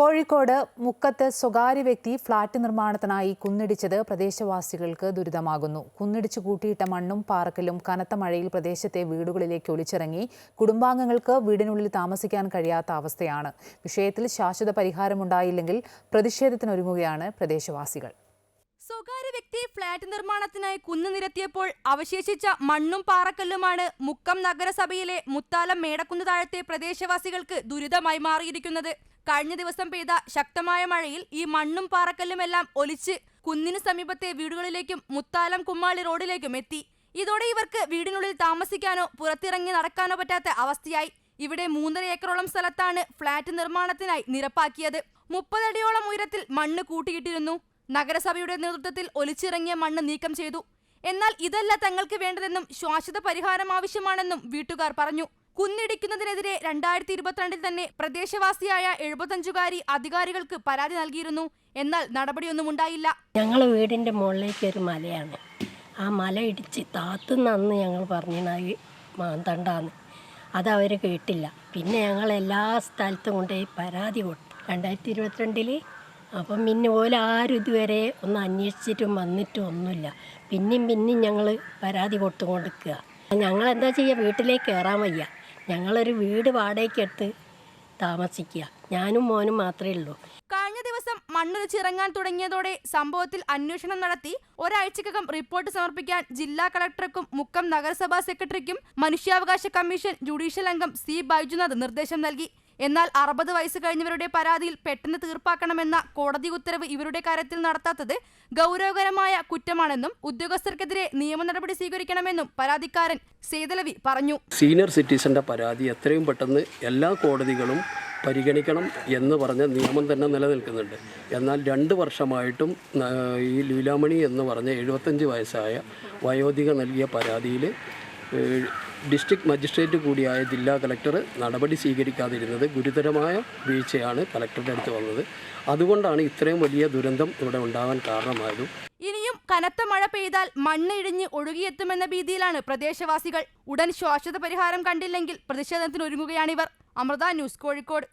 കോഴിക്കോട് മുക്കത്ത് സ്വകാര്യ വ്യക്തി ഫ്ളാറ്റ് നിർമ്മാണത്തിനായി കുന്നിടിച്ചത് പ്രദേശവാസികൾക്ക് ദുരിതമാകുന്നു. കുന്നിടിച്ചു കൂട്ടിയിട്ട മണ്ണും പാറക്കലും കനത്ത മഴയിൽ പ്രദേശത്തെ വീടുകളിലേക്ക് ഒലിച്ചിറങ്ങി കുടുംബാംഗങ്ങൾക്ക് വീടിനുള്ളിൽ താമസിക്കാൻ കഴിയാത്ത അവസ്ഥയാണ്. വിഷയത്തിൽ ശാശ്വത പരിഹാരമുണ്ടായില്ലെങ്കിൽ പ്രതിഷേധത്തിനൊരുങ്ങുകയാണ് പ്രദേശവാസികൾ. സ്വകാര്യ വ്യക്തി ഫ്ളാറ്റ് നിർമ്മാണത്തിനായി കുന്നു നിരത്തിയപ്പോൾ അവശേഷിച്ച മണ്ണും പാറക്കല്ലുമാണ് മുക്കം നഗരസഭയിലെ മുത്താലം മേടക്കുന്ന് താഴത്തെ പ്രദേശവാസികൾക്ക് ദുരിതമായി മാറിയിരിക്കുന്നത്. കഴിഞ്ഞ ദിവസം പെയ്ത ശക്തമായ മഴയിൽ ഈ മണ്ണും പാറക്കല്ലുമെല്ലാം ഒലിച്ച് കുന്നിന് സമീപത്തെ വീടുകളിലേക്കും മുത്താലം കുമ്മാളി റോഡിലേക്കും എത്തി. ഇതോടെ ഇവർക്ക് വീടിനുള്ളിൽ താമസിക്കാനോ പുറത്തിറങ്ങി നടക്കാനോ പറ്റാത്ത അവസ്ഥയായി. ഇവിടെ മൂന്നര ഏക്കറോളം സ്ഥലത്താണ് ഫ്ളാറ്റ് നിർമ്മാണത്തിനായി നിരപ്പാക്കിയത്. മുപ്പതടിയോളം ഉയരത്തിൽ മണ്ണ് കൂട്ടിയിട്ടിരുന്നു. നഗരസഭയുടെ നേതൃത്വത്തിൽ ഒലിച്ചിറങ്ങിയ മണ്ണ് നീക്കം ചെയ്തു. എന്നാൽ ഇതല്ല തങ്ങൾക്ക് വേണ്ടതെന്നും ശാശ്വത പരിഹാരം ആവശ്യമാണെന്നും വീട്ടുകാർ പറഞ്ഞു. കുന്നിടിക്കുന്നതിനെതിരെ രണ്ടായിരത്തി ഇരുപത്തിരണ്ടിൽ തന്നെ പ്രദേശവാസിയായ എഴുപത്തഞ്ചുകാരി അധികാരികൾക്ക് പരാതി നൽകിയിരുന്നു. എന്നാൽ നടപടിയൊന്നും ഉണ്ടായില്ല. ഞങ്ങൾ വീടിന്റെ മുകളിലേക്ക് ഒരു മലയാണ്. ആ മല ഇടിച്ച് താത്തുന്നന്ന് ഞങ്ങൾ പറഞ്ഞു മാന്തണ്ടാന്ന്. അത് അവർ കേട്ടില്ല. പിന്നെ ഞങ്ങൾ എല്ലാ സ്ഥലത്തും കൊണ്ടുപോയി പരാതി കൊടുത്തു. രണ്ടായിരത്തി ഇരുപത്തിരണ്ടിൽ അപ്പം പിന്നെ പോലെ ആരും ഇതുവരെ ഒന്ന് അന്വേഷിച്ചിട്ടും വന്നിട്ടും ഒന്നുമില്ല. പിന്നെയും പിന്നെയും ഞങ്ങൾ പരാതി കൊടുത്തുകൊണ്ടിരിക്കുക ഞങ്ങൾ എന്താ ചെയ്യുക? വീട്ടിലേക്ക് കയറാൻ വയ്യ. ഞങ്ങളൊരു വീട് വാടകയ്ക്കെടുത്ത് താമസിക്കുക. ഞാനും മോനും മാത്രമേ ഉള്ളൂ. കഴിഞ്ഞ ദിവസം മണ്ണൊലിച്ചിറങ്ങാൻ തുടങ്ങിയതോടെ സംഭവത്തിൽ അന്വേഷണം നടത്തി ഒരാഴ്ചക്കകം റിപ്പോർട്ട് സമർപ്പിക്കാൻ ജില്ലാ കളക്ടർക്കും മുക്കം നഗരസഭാ സെക്രട്ടറിക്കും മനുഷ്യാവകാശ കമ്മീഷൻ ജുഡീഷ്യൽ അംഗം സി ബൈജുനാഥ് നിർദ്ദേശം നൽകി. എന്നാൽ അറുപത് വയസ്സ് കഴിഞ്ഞവരുടെ പരാതിയിൽ പെട്ടെന്ന് തീർപ്പാക്കണമെന്ന കോടതി ഉത്തരവ് ഇവരുടെ കാര്യത്തിൽ നടത്താത്തത് ഗൗരവകരമായ കുറ്റമാണെന്നും ഉദ്യോഗസ്ഥർക്കെതിരെ നിയമ നടപടി സ്വീകരിക്കണമെന്നും പരാതിക്കാരൻ സേതലവി പറഞ്ഞു. സീനിയർ സിറ്റിസന്റെ പരാതി എത്രയും പെട്ടെന്ന് എല്ലാ കോടതികളും പരിഗണിക്കണം എന്ന് പറഞ്ഞ നിയമം തന്നെ നിലനിൽക്കുന്നുണ്ട്. എന്നാൽ രണ്ട് വർഷമായിട്ടും ഈ ലീലാമണി എന്ന് പറഞ്ഞ എഴുപത്തഞ്ച് വയസ്സായ വയോധിക നൽകിയ പരാതിയിൽ ഡിസ്ട്രിക്ട് മജിസ്ട്രേറ്റ് കൂടിയായ ജില്ലാ കളക്ടർ നടപടി സ്വീകരിക്കാതിരുന്നത് ഗുരുതരമായ വീഴ്ചയാണ് കളക്ടറുടെ അടുത്ത് വന്നത്. അതുകൊണ്ടാണ് ഇത്രയും വലിയ ദുരന്തം ഇവിടെ ഉണ്ടാകാൻ കാരണമായതും. ഇനിയും കനത്ത മഴ പെയ്താൽ മണ്ണ് ഇടിഞ്ഞ് ഒഴുകിയെത്തുമെന്ന ഭീതിയിലാണ് പ്രദേശവാസികൾ. ഉടൻ ശാശ്വത പരിഹാരം കണ്ടില്ലെങ്കിൽ പ്രതിഷേധത്തിനൊരുങ്ങുകയാണിവർ അമൃത ന്യൂസ് കോഴിക്കോട്.